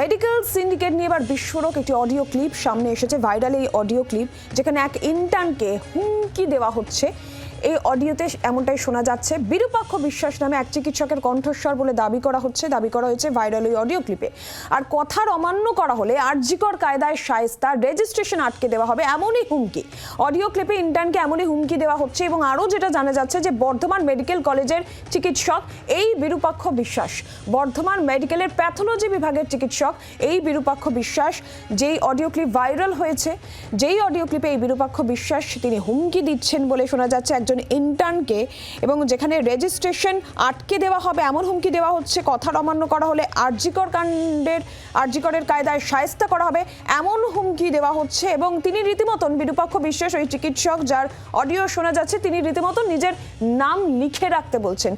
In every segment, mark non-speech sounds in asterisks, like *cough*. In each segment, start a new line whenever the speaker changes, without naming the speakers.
Medical syndicate নিয়ে এবার বিস্ফোরক একটি অডিও ক্লিপ সামনে এসেছে। ভাইরাল এই অডিও ক্লিপ যেখানে এক ইন্টার্নকে হুমকি দেওয়া হচ্ছে। এই অডিওতে এমনটাই শোনা যাচ্ছে। বিরূপাক্ষ বিশ্বাস নামে এক চিকিৎসকের কণ্ঠস্বর বলে দাবি করা হচ্ছে, দাবি করা হয়েছে ভাইরাল ওই অডিও ক্লিপে। আর কথার অমান্য করা হলে আরজিকর কায়দায় সায়স্তা রেজিস্ট্রেশন আটকে দেওয়া হবে এমনই হুমকি। অডিও ক্লিপে ইন্টার্নকে এমনই হুমকি দেওয়া হচ্ছে এবং আরও যেটা জানা যাচ্ছে যে বর্ধমান মেডিকেল কলেজের চিকিৎসক এই বিরূপাক্ষ বিশ্বাস। বর্ধমান মেডিকেলের প্যাথোলজি বিভাগের চিকিৎসক এই বিরূপাক্ষ বিশ্বাস, যেই অডিও ক্লিপ ভাইরাল হয়েছে, যেই অডিও ক্লিপে এই বিরূপাক্ষ বিশ্বাস তিনি হুমকি দিচ্ছেন বলে শোনা যাচ্ছে। একজন ইন্টার্নকে এবং যেখানে রেজিস্ট্রেশন আটকে দেওয়া হবে, এমন হুমকি দেওয়া হচ্ছে কথার অমান্য করা হলে আরজিকর কাণ্ডের, আরজিকরের কায়দায় সায়স্তা করা হবে, এমন হুমকি দেওয়া হচ্ছে এবং তিনি রীতিমতন বিরূপাক্ষ বিশ্বাস ওই চিকিৎসক যার অডিও শোনা যাচ্ছে, তিনি রীতিমতন নিজের নাম লিখে রাখতে বলছেন।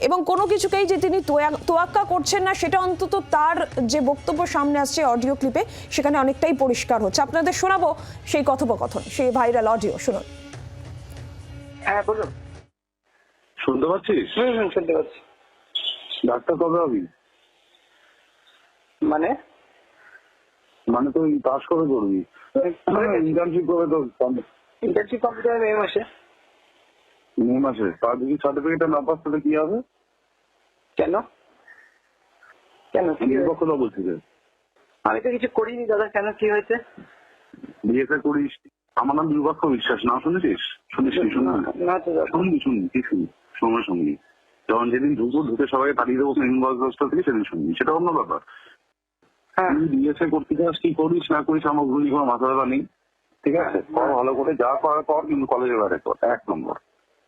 এবং কোনো কিছুকেই যে তিনি তোয়া- তোয়াক্কা করছেন না, সেটা অন্তত তার যে বক্তব্য সামনে আসছে অডিও ক্লিপে সেখানে অনেকটাই পরিষ্কার হচ্ছে। আপনাদের শোনাবো সেই কথোপকথন, সেই ভাইরাল অডিও শুনুন।
হ্যাঁ বলুন।
শুনতে পাচ্ছিস?
হুম হুম শুনতে পাচ্ছি।
ডাক্তার কবে হবি?
মানে?
মানে তুই পাস করে করবি? ইন্টার্নশিপ করে তো
ইন্টার্নশিপ কমপ্লিট হবে মে মাসে।
মে মাসে? তার যদি সার্টিফিকেটটা না পাস তাহলে কি হবে?
কেন? কেন কি
বলছিস
আমি তো কিছু করিনি দাদা। কেন কি হয়েছে?
বিয়েটা করিস। আমার নাম দুর্ভাগ্য বিশ্বাস না শুনেছিস? শুনিস নি শুনে
না?
শুনবি শুনবি কি শুনবি? সময় শুনবি যখন যেদিন ঢুকবো ঢুকে সবাইকে তাড়িয়ে দেবো মেন বয়সটা থেকে সেদিন শুনবি। সেটা অন্য ব্যাপার।
হ্যাঁ।
তুই বিএসএ করতে চাস কি করিস না করিস আমার ভুলি কোনো মাথা ব্যথা নেই। ঠিক আছে? কর ভালো করে যা করার কর কিন্তু কলেজের বাইরে কর। এক নম্বর।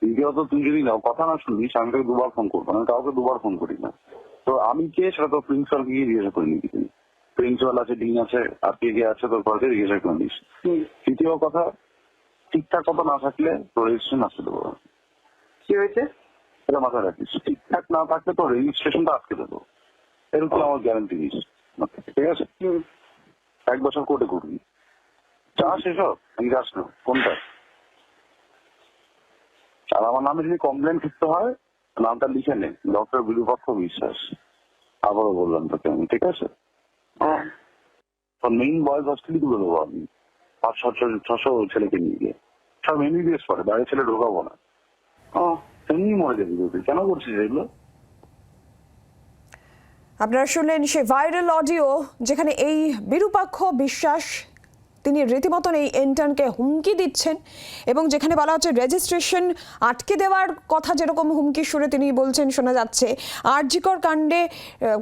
দ্বিতীয়ত তুই যদি নাও কথা না শুনিস আমি তোকে দুবার ফোন করব। আমি কাউকে দুবার ফোন করি না। তো আমি কে সেটা তো প্রিন্সিপালকে গিয়ে জিজ্ঞাসা করে নিবি প্রিন্সিপাল আছে ডিন আছে আর কে কে আছে তোর কলেজে জিজ্ঞাসা করে নিস। তৃতীয় কথা ঠিকঠাক কথা না থাকলে তোর রেজিস্ট্রেশন আসতে দেবো।
কি হয়েছে?
এটা মাথায় রাখিস। ঠিকঠাক না থাকলে তোর রেজিস্ট্রেশনটা আটকে দেবো। এরকম আমার গ্যারান্টি দিস। ঠিক আছে? এক বছর কোর্টে করবি চাস এসব আমি যাস না? কোনটা? আর আমার নামে যদি কমপ্লেন করতে হয় নামটা লিখে নে। ডক্টর বিরূপাক্ষ বিশ্বাস। আবারও বললাম তোকে আমি ঠিক আছে? মেইন দেবো আমি। পাঁচ ছশো ছশো ছেলেকে নিয়ে গিয়ে। সব বাইরে ছেলে ঢোকাবো না। এমনি মরে তুই। কেন করছিস এগুলো?
আপনারা শুনলেন সে ভাইরাল অডিও যেখানে এই বিরূপাক্ষ বিশ্বাস তিনি রীতিমতন এই ইন্টার্নকে হুমকি দিচ্ছেন এবং যেখানে বলা হচ্ছে রেজিস্ট্রেশন আটকে দেওয়ার কথা যেরকম হুমকি সুরে তিনি বলছেন, শোনা যাচ্ছে, আরজিকর কাণ্ডে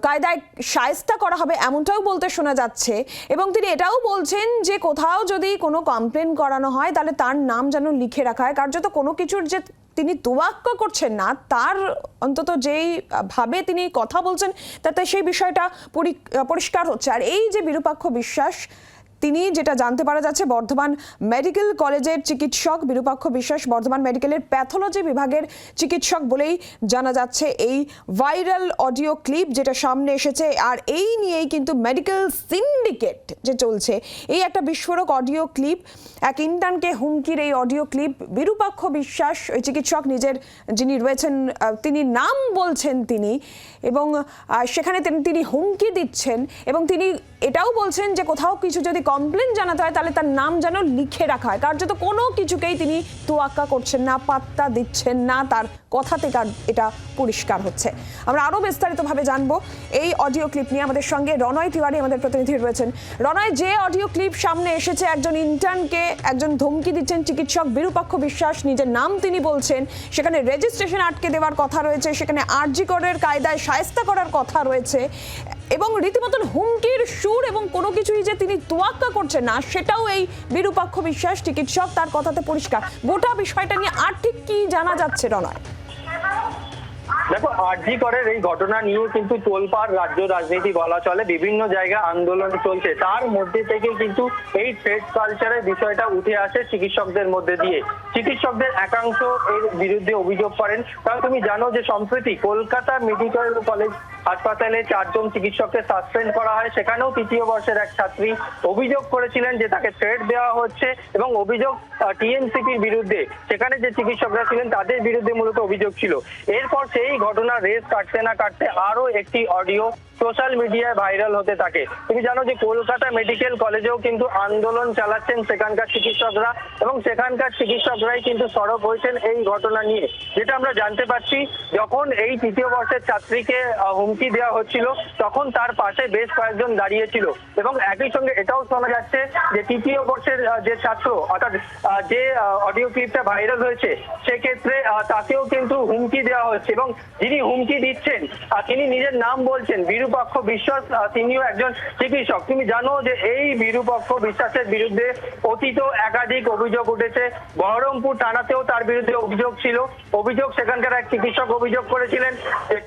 কায়দায় সায়স্তা করা হবে এমনটাও বলতে শোনা যাচ্ছে এবং তিনি এটাও বলছেন যে কোথাও যদি কোনো কমপ্লেন করানো হয় তাহলে তার নাম যেন লিখে রাখা হয়। কার্যত কোনো কিছুর যে তিনি তোয়াক্কা করছেন না, তার অন্তত যেই ভাবে তিনি কথা বলছেন, তাতে সেই বিষয়টা পরি- পরিষ্কার হচ্ছে। আর এই যে বিরূপাক্ষ বিশ্বাস তিনি যেটা জানতে পারা যাচ্ছে, বর্ধমান মেডিকেল কলেজের চিকিৎসক বিরূপাক্ষ বিশ্বাস, বর্ধমান মেডিকেলের প্যাথোলজি বিভাগের চিকিৎসক বলেই জানা যাচ্ছে এই ভাইরাল অডিও ক্লিপ যেটা সামনে এসেছে। আর এই নিয়েই কিন্তু মেডিকেল সিন্ডিকেট যে চলছে, এই একটা বিস্ফোরক অডিও ক্লিপ, এক ইন্টার্নকে হুমকির এই অডিও ক্লিপ, বিরূপাক্ষ বিশ্বাস, ওই চিকিৎসক নিজের যিনি রয়েছেন তিনি নাম বলছেন তিনি এবং সেখানে তিনি- হুমকি দিচ্ছেন এবং তিনি এটাও বলছেন যে কোথাও কিছু যদি কমপ্লেন জানাতে হয়, তাহলে তার নাম যেন লিখে রাখা হয়। কার্যত কোনো কিছুকেই তিনি তোয়াক্কা করছেন না, পাত্তা দিচ্ছেন না, তার কথাতে আর এটা পরিষ্কার হচ্ছে। আমরা আরও বিস্তারিতভাবে জানব এই অডিও ক্লিপ নিয়ে। আমাদের সঙ্গে রনয় তিওয়ারি আমাদের প্রতিনিধি রয়েছেন। রনয় যে অডিও ক্লিপ সামনে এসেছে, একজন ইন্টার্নকে একজন ধমকি দিচ্ছেন চিকিৎসক বিরূপাক্ষ বিশ্বাস, নিজের নাম তিনি বলছেন, সেখানে রেজিস্ট্রেশন আটকে দেওয়ার কথা রয়েছে, সেখানে আরজি করের কায়দায় সায়স্তা করার কথা রয়েছে। এবং রীতিমতন হুমকির সুর এবং কোনো কিছুই যে তিনি তোয়াক্কা করছেন না, সেটাও এই বিরূপাক্ষ বিশ্বাস চিকিৎসক তার কথাতে পরিষ্কার। গোটা বিষয়টা নিয়ে আর ঠিক কি জানা যাচ্ছে রনয়
দেখো, আরজি করের এই ঘটনা নিয়ে কিন্তু তোলপাড় রাজ্য রাজনীতি বলা চলে, বিভিন্ন জায়গায় আন্দোলন চলছে। তার মধ্যে থেকে কিন্তু এই ট্রেড কালচারের বিষয়টা উঠে আসে চিকিৎসকদের মধ্যে দিয়ে। চিকিৎসকদের একাংশ এর বিরুদ্ধে অভিযোগ করেন। কারণ তুমি জানো যে সম্প্রতি কলকাতা মেডিকেল কলেজ হাসপাতালে চারজন চিকিৎসককে সাসপেন্ড করা হয়। সেখানেও তৃতীয় বর্ষের এক ছাত্রী অভিযোগ করেছিলেন যে তাকে থ্রেট দেওয়া হচ্ছে এবং অভিযোগ টিএনসিপির বিরুদ্ধে। সেখানে যে চিকিৎসকরা ছিলেন তাদের বিরুদ্ধে মূলত অভিযোগ ছিল। এরপর সেই ঘটনা রেস কাটতে না কাটতে আরও একটি অডিও সোশ্যাল মিডিয়ায় ভাইরাল হতে থাকে। তুমি জানো যে কলকাতা মেডিকেল কলেজেও কিন্তু আন্দোলন চালাচ্ছেন সেখানকার চিকিৎসকরা এবং সেখানকার চিকিৎসকরাই কিন্তু সরব হয়েছেন এই ঘটনা নিয়ে। যেটা আমরা জানতে পারছি, যখন এই তৃতীয় বর্ষের ছাত্রীকে হুমকি দেওয়া হচ্ছিল, তখন তার পাশে বেশ কয়েকজন দাঁড়িয়েছিল এবং একই সঙ্গে এটাও শোনা যাচ্ছে যে তৃতীয় বর্ষের যে ছাত্র, অর্থাৎ যে অডিও ক্লিপটা ভাইরাল হয়েছে, সেক্ষেত্রে তাকেও কিন্তু হুমকি দেওয়া হচ্ছে এবং যিনি হুমকি দিচ্ছেন তিনি নিজের নাম বলছেন বিরূপাক্ষ বিশ্বাস তিনিও একজন চিকিৎসক। তুমি জানো যে এই বিরূপাক্ষ বিশ্বাসের বিরুদ্ধে অতীত একাধিক অভিযোগ উঠেছে। বহরমপুর থানাতেও তার বিরুদ্ধে অভিযোগ ছিল। অভিযোগ সেখানকার এক চিকিৎসক অভিযোগ করেছিলেন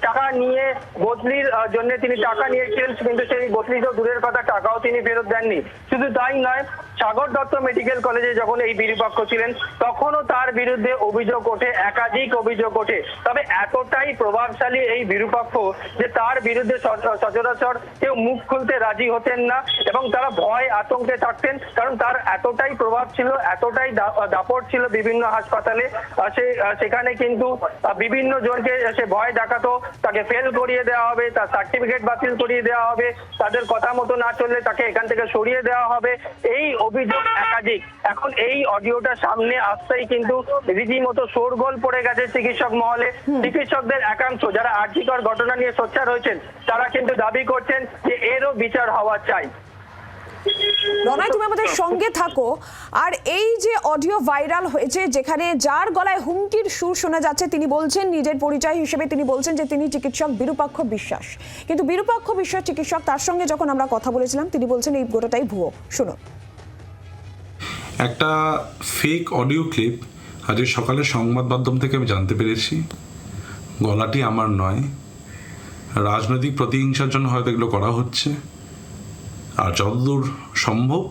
টাকা নিয়ে বদলির জন্য তিনি টাকা নিয়েছিলেন, কিন্তু সেই বদলি তো দূরের কথা, টাকাও তিনি ফেরত দেননি। শুধু তাই নয়, সাগর দত্ত মেডিকেল কলেজে যখন এই বিরূপাক্ষ ছিলেন, তখনও তার বিরুদ্ধে অভিযোগ ওঠে, একাধিক অভিযোগ ওঠে। তবে এতটাই প্রভাবশালী এই বিরূপাক্ষ যে তার বিরুদ্ধে সচরাচর কেউ মুখ খুলতে রাজি হতেন না এবং তারা ভয় আতঙ্কে থাকতেন কারণ তার এতটাই প্রভাব ছিল এতটাই দাপট ছিল বিভিন্ন হাসপাতালে। সে সেখানে কিন্তু বিভিন্ন জনকে সে ভয় দেখাতো। তাকে ফেল করিয়ে দেওয়া হবে তার সার্টিফিকেট বাতিল করিয়ে দেওয়া হবে তাদের কথা মতো না চললে তাকে এখান থেকে সরিয়ে দেওয়া হবে। এই অভিযোগ একাধিক। এখন এই অডিওটা সামনে আসতেই কিন্তু রীতিমতো শোরগোল পড়ে গেছে চিকিৎসক মহলে। চিকিৎসকদের একাংশ যারা আর্থিকর ঘটনা নিয়ে সোচ্চার হয়েছেন তারা কিন্তু দাবি করছেন যে এরও বিচার হওয়া চাই।
রনয় তুমি আমাদের সঙ্গে থাকো। আর এই যে অডিও ভাইরাল হয়েছে যেখানে যার গলায় হুমকির সুর শোনা যাচ্ছে তিনি বলছেন নিজের পরিচয় হিসেবে তিনি বলছেন যে তিনি চিকিৎসক বিরূপাক্ষ বিশ্বাস। কিন্তু বিরূপাক্ষ বিশ্বাস চিকিৎসক তার সঙ্গে যখন আমরা কথা বলেছিলাম তিনি বলছেন এই গোটাটাই ভুয়ো। শুনো
একটা ফেক অডিও ক্লিপ আজকে সকালে সংবাদ মাধ্যম থেকে আমি জানতে পেরেছি। গলাটি আমার নয়। রাজনৈতিক প্রতিহিংসার জন্য হয়তো এগুলো করা হচ্ছে। আর যতদূর সম্ভব,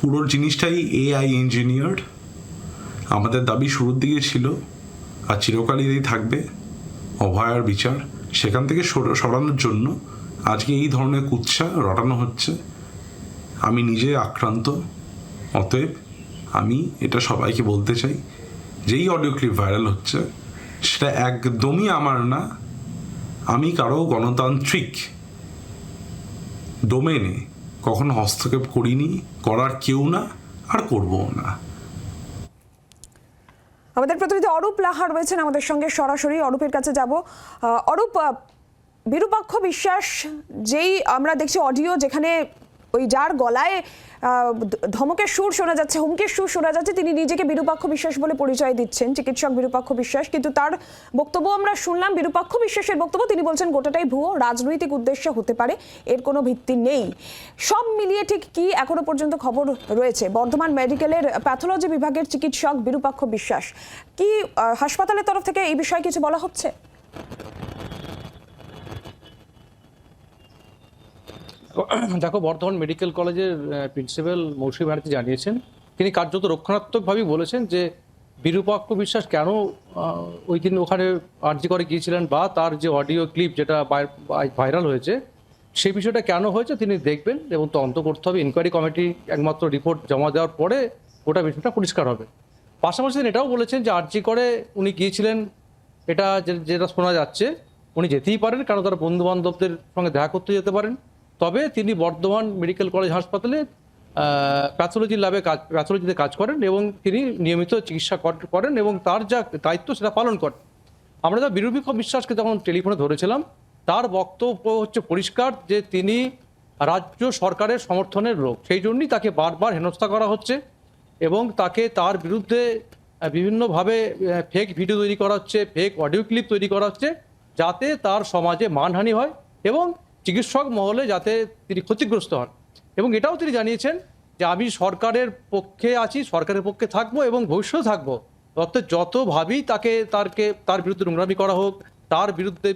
পুরো জিনিসটাই এআই ইঞ্জিনিয়ার্ড আমাদের দাবি শুরুর দিকে ছিল, আর চিরকালই থাকবে অভয়ার বিচার, সেখান থেকে সর- সরানোর জন্য। আজকে এই ধরনের কুৎসা রটানো হচ্ছে। আমি নিজে আক্রান্ত, অতএব আমি এটা সবাইকে বলতে চাই, যেই অডিও ক্লিপ ভাইরাল হচ্ছে, সেটা একদমই আমার না আমি কারও গণতান্ত্রিক ডোমেনে কখনো হস্তক্ষেপ করিনি, করার কেউ না, আর করবও না।
আমাদের প্রতিনিধি অরূপ লাহা রয়েছেন আমাদের সঙ্গে সরাসরি। অরূপের কাছে যাব। অরূপ বিরূপাক্ষ বিশ্বাস, যেই আমরা দেখছি অডিও যেখানে ওই যার গলায় ধমকের সুর শোনা যাচ্ছে, হুমকির সুর শোনা যাচ্ছে, তিনি নিজেকে বিরূপাক্ষ বিশ্বাস বলে পরিচয় দিচ্ছেন, চিকিৎসক বিরূপাক্ষ বিশ্বাস। কিন্তু তার বক্তব্য আমরা শুনলাম, বিরূপাক্ষ বিশ্বাসের বক্তব্য, তিনি বলছেন, গোটাটাই ভুয়ো, রাজনৈতিক উদ্দেশ্যে হতে পারে, এর কোনো ভিত্তি নেই। সব মিলিয়ে ঠিক কি এখনও পর্যন্ত খবর রয়েছে? বর্ধমান মেডিকেলের প্যাথোলজি বিভাগের চিকিৎসক বিরূপাক্ষ বিশ্বাস। কি হাসপাতালের তরফ থেকে এই বিষয়ে কিছু বলা হচ্ছে? *coughs*
দেখো, বর্ধমান মেডিকেল কলেজের প্রিন্সিপাল মৌসুমী ব্যানার্জি জানিয়েছেন, তিনি কার্যত রক্ষণাত্মকভাবেই বলেছেন যে বিরূপাক্ষ বিশ্বাস কেন ওই দিন ওখানে আর্জি করে গিয়েছিলেন বা তার যে অডিও ক্লিপ যেটা ভাইরাল হয়েছে সেই বিষয়টা কেন হয়েছে তিনি দেখবেন এবং তদন্ত করতে হবে। ইনকোয়ারি কমিটি একমাত্র রিপোর্ট জমা দেওয়ার পরে গোটা বিষয়টা পরিষ্কার হবে। পাশাপাশি তিনি এটাও বলেছেন যে আর্জি করে উনি গিয়েছিলেন, এটা যেটা শোনা যাচ্ছে, উনি যেতেই পারেন, কারণ তার বন্ধু বান্ধবদের সঙ্গে দেখা করতে যেতে পারেন। তবে তিনি বর্ধমান মেডিকেল কলেজ হাসপাতালে প্যাথোলজি ল্যাবে কাজ, প্যাথোলজিতে কাজ করেন এবং তিনি নিয়মিত চিকিৎসা কর- করেন এবং তার যা দায়িত্ব সেটা পালন করেন। আমরা যা বিরূপিক বিশ্বাসকে যখন টেলিফোনে ধরেছিলাম, তার বক্তব্য হচ্ছে পরিষ্কার যে তিনি রাজ্য সরকারের সমর্থনের লোক। সেই জন্যই তাকে বারবার হেনস্থা করা হচ্ছে এবং তাকে তার বিরুদ্ধে বিভিন্নভাবে ফেক ভিডিও তৈরি করা হচ্ছে ফেক অডিও ক্লিপ তৈরি করা হচ্ছে যাতে তার সমাজে মানহানি হয় এবং চিকিৎসক মহলে যাতে তিনি ক্ষতিগ্রস্ত হন। এবং এটাও তিনি জানিয়েছেন যে আমি সরকারের পক্ষে আছি, সরকারের পক্ষে থাকব এবং ভবিষ্যতে থাকব। অর্থাৎ যতভাবেই তাকে, তারকে, তার বিরুদ্ধে নোংরামি করা হোক, তার বিরুদ্ধে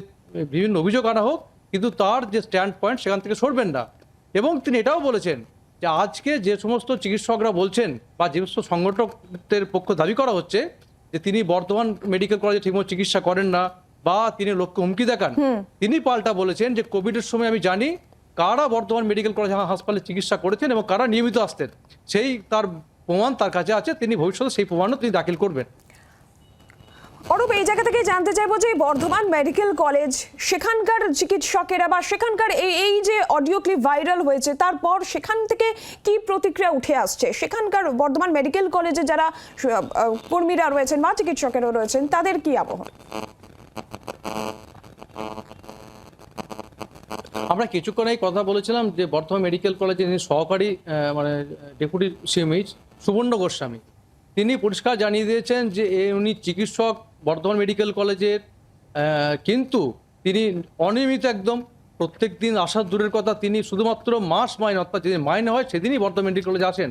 বিভিন্ন অভিযোগ আনা হোক, কিন্তু তার যে স্ট্যান্ড পয়েন্ট সেখান থেকে সরবেন না। এবং তিনি এটাও বলেছেন যে আজকে যে সমস্ত চিকিৎসকরা বলছেন বা যে সমস্ত সংগঠকদের পক্ষ দাবি করা হচ্ছে যে তিনি বর্ধমান মেডিকেল কলেজে ঠিকমতো চিকিৎসা করেন না বা তিনি লোককে হুমকি দেখান তিনি পাল্টা বলেছেন যে কোভিডের সময় আমি জানি কারা বর্ধমান মেডিকেল কলেজ হাসপাতালে চিকিৎসা করেছেন এবং কারা নিয়মিত আসতেন। সেই তার প্রমাণ তার কাছে আছে তিনি ভবিষ্যতে সেই প্রমাণও তিনি দাখিল করবেন।
অরূপ এই জায়গা থেকে জানতে চাইব যে বর্ধমান মেডিকেল কলেজ সেখানকার চিকিৎসকেরা বা সেখানকার এই এই যে অডিও ক্লিপ ভাইরাল হয়েছে তারপর সেখান থেকে কি প্রতিক্রিয়া উঠে আসছে? সেখানকার বর্ধমান মেডিকেল কলেজে যারা কর্মীরা রয়েছেন বা চিকিৎসকেরা রয়েছেন তাদের কি আবহাওয়া?
আমরা কিছুক্ষণ এই কথা বলেছিলাম যে বর্ধমান মেডিকেল কলেজে যিনি সহকারী মানে ডেপুটি সিএমএইচ সুবর্ণ গোস্বামী, তিনি পরিষ্কার জানিয়ে দিয়েছেন যে উনি চিকিৎসক বর্ধমান মেডিকেল কলেজের কিন্তু তিনি অনিয়মিত একদম প্রত্যেক দিন আসার দূরের কথা তিনি শুধুমাত্র মাস মাইন, অর্থাৎ যেদিন মাইনে হয় সেদিনই বর্ধমান মেডিকেল কলেজে আসেন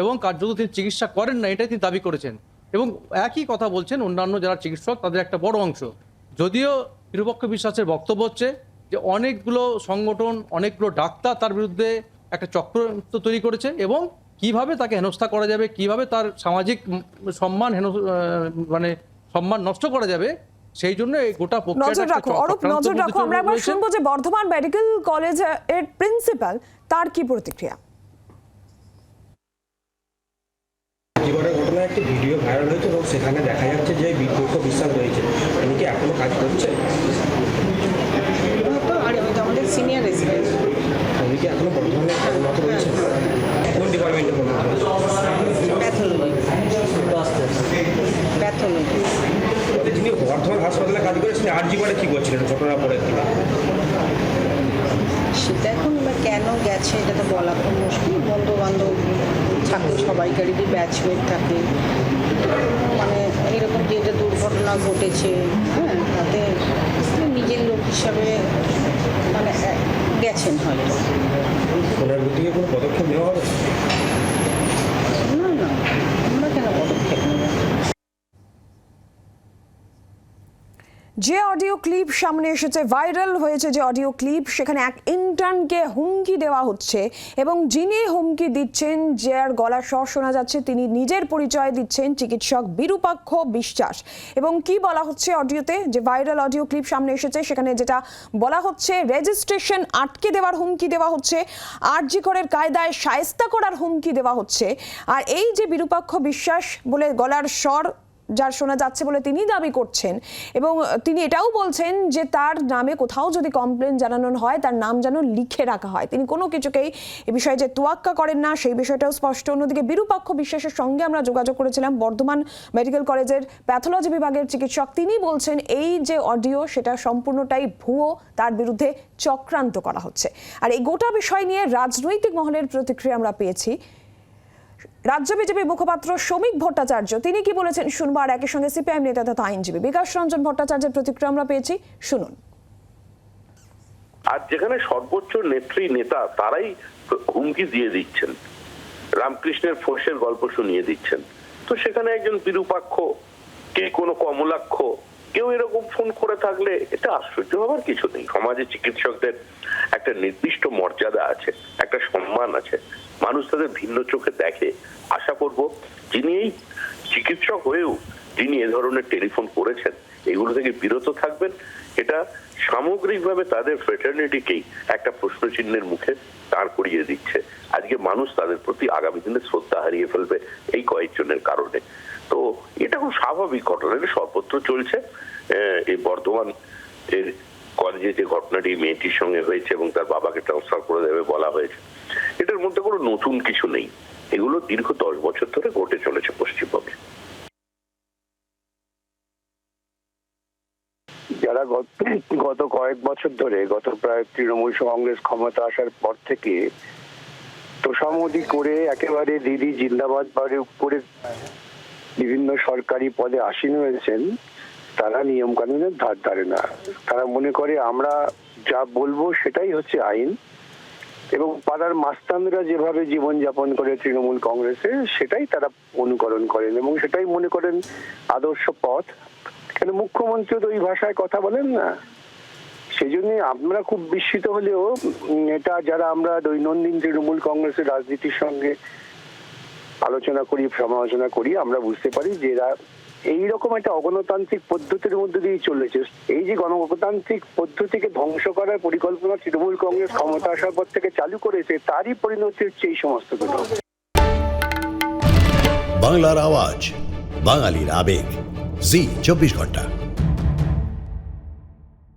এবং কার্যত তিনি চিকিৎসা করেন না, এটাই তিনি দাবি করেছেন। এবং একই কথা বলছেন অন্যান্য যারা চিকিৎসক, তাদের একটা বড় অংশ। যদিও নিরপেক্ষ বিশ্বাসের বক্তব্য হচ্ছে যে অনেকগুলো সংগঠন অনেকগুলো ডাক্তার তার বিরুদ্ধে একটা চক্র তৈরি করেছে এবং কীভাবে তাকে হেনস্থা করা যাবে কীভাবে তার সামাজিক সম্মান হেন মানে সম্মান নষ্ট করা যাবে সেই জন্য এই গোটা
নজর রাখো অরূপ নজর রাখো। আমরা একবার শুনব যে বর্ধমান মেডিকেল কলেজের প্রিন্সিপাল তার কি প্রতিক্রিয়া?
জীবনের একটি ভিডিও ভাইরাল হয়েছে এবং সেখানে দেখা যাচ্ছে যে বিদ্যুৎ বিশ্বাস রয়েছে। উনি কি এখনও কাজ করছে
আরে আমাদের সিনিয়র রেসিডেন্ট
উনি কি এখনও বর্ধমানে কর্মরত রয়েছে? কোন ডিপার্টমেন্টে কর্মরত
প্যাথোলজি। প্যাথোলজি।
বর্ধমান হাসপাতালে কাজ করে তিনি আরজি করে কি করছিলেন? ঘটনা পরে
সেটা এখন কেন গেছে এটা তো বলা খুব মুশকিল। বন্ধু বান্ধব থাকে সবাইকারই যে ব্যাচমেট থাকে। মানে এরকম যে এটা দুর্ঘটনা ঘটেছে হ্যাঁ তাতে নিজের লোক হিসাবে মানে গেছেন হয়তো।
পদক্ষেপ নেওয়া হবে
না না আমরা কেন পদক্ষেপ নেব
যে অডিও ক্লিপ সামনে এসেছে ভাইরাল হয়েছে, যে অডিও ক্লিপ সেখানে এক ইন্টার্নকে হুমকি দেওয়া হচ্ছে এবং যিনি হুমকি দিচ্ছেন যার গলার স্বর শোনা যাচ্ছে, তিনি নিজের পরিচয় দিচ্ছেন চিকিৎসক বিরূপাক্ষ বিশ্বাস। এবং কি বলা হচ্ছে অডিওতে যে ভাইরাল অডিও ক্লিপ সামনে এসেছে, সেখানে যেটা বলা হচ্ছে রেজিস্ট্রেশন আটকে দেওয়ার হুমকি দেওয়া হচ্ছে, আরজি করের কায়দায় সায়স্তা করার হুমকি দেওয়া হচ্ছে। আর এই যে বিরূপাক্ষ বিশ্বাস বলে গলার স্বর যার শোনা যাচ্ছে বলে তিনি দাবি করছেন। এবং তিনি এটাও বলছেন যে তার নামে কোথাও যদি কমপ্লেন জানানো হয়, তার নাম যেন লিখে রাখা হয়। তিনি কোনো কিছুকেই এ বিষয়ে যে তোয়াক্কা করেন না, সেই বিষয়টাও স্পষ্ট। অন্যদিকে বিরূপাক্ষ বিশ্বাসের সঙ্গে আমরা যোগাযোগ করেছিলাম বর্ধমান মেডিকেল কলেজের প্যাথোলজি বিভাগের চিকিৎসক। তিনি বলছেন, এই যে অডিও, সেটা সম্পূর্ণটাই ভুয়ো, তার বিরুদ্ধে চক্রান্ত করা হচ্ছে। আর এই গোটা বিষয় নিয়ে রাজনৈতিক মহলের প্রতিক্রিয়া আমরা পেয়েছি। রাজ্য বিজেপি মুখপাত্র শ্রমিক ভট্টাচার্য, তিনি কি বলেছেন শুনব, আর একই সঙ্গে সিপিআইএম নেতা তথা আইনজীবী বিকাশ রঞ্জন ভট্টাচার্যের প্রতিক্রিয়া আমরা পেয়েছি। শুনুন।
আর যেখানে সর্বোচ্চ নেত্রী নেতা, তারাই হুমকি দিয়ে দিচ্ছেন। রামকৃষ্ণের ফোর্সের গল্প শুনিয়ে দিচ্ছেন। তো সেখানে একজন বিরূপাক্ষ, কে কোনো কমলাক্ষ, কেউ এরকম ফোন করে থাকলে এটা আশ্চর্য হবার কিছু নেই। সমাজে চিকিৎসকদের একটা নির্দিষ্ট মর্যাদা আছে, একটা সম্মান আছে। মানুষ তাদের ভিন্ন চোখে দেখে। আশা করব যিনি এই চিকিৎসক হয়েও যিনি এ ধরনের টেলিফোন করেছেন, এগুলো থেকে বিরত থাকবেন। এটা সামগ্রিকভাবে তাদের ফ্রেটার্নিটিকেই একটা প্রশ্ন চিহ্নের মুখে দাঁড় করিয়ে দিচ্ছে। আজকে মানুষ তাদের প্রতি আগামী দিনে শ্রদ্ধা হারিয়ে ফেলবে এই কয়েকজনের কারণে। তো এটা খুব স্বাভাবিক ঘটনা, এটা সর্বত্র চলছে। এই বর্ধমান এর কলেজে যে ঘটনাটি মেয়েটির সঙ্গে হয়েছে এবং তার বাবাকে ট্রান্সফার করে দেবে বলা হয়েছে। এটার মধ্যে কোনো নতুন কিছু নেই। এগুলো দীর্ঘ দশ বছর ধরে ঘটে চলেছে পশ্চিমবঙ্গে।
যারা গত কয়েক বছর ধরে, গত প্রায় তৃণমূল কংগ্রেস ক্ষমতা আসার পর থেকে তোষামোদি করে একেবারে দিদি জিন্দাবাদ বাড়ি উপরে বিভিন্ন সরকারি পদে আসীন হয়েছেন, তারা নিয়ম কানুনের ধার ধারে না। তারা মনে করে, আমরা যা বলব সেটাই হচ্ছে আইন। এবং পাড়ার মাস্তানরা যেভাবে জীবনযাপন করে তৃণমূল কংগ্রেসে, সেটাই তারা অনুকরণ করেন এবং সেটাই মনে করেন আদর্শ পথ। কেন মুখ্যমন্ত্রী তো ওই ভাষায় কথা বলেন না? সেই জন্য আমরা খুব বিস্মিত হলেও এটা যারা আমরা দৈনন্দিন তৃণমূল কংগ্রেসের রাজনীতির সঙ্গে আলোচনা করি, সমালোচনা করি, আমরা বুঝতে পারি যে এরা এইরকম একটা অগণতান্ত্রিক পদ্ধতির মধ্যে দিয়ে চলেছে। এই যে গণতান্ত্রিক পদ্ধতিকে ধ্বংস করার পরিকল্পনা তৃণমূল কংগ্রেস ক্ষমতা আসার পর থেকে চালু করেছে, তারই পরিণতি হচ্ছে এই সমস্ত ঘটনা।
বাংলার আওয়াজ, বাঙালির আবেগ। জি, চব্বিশ ঘণ্টা।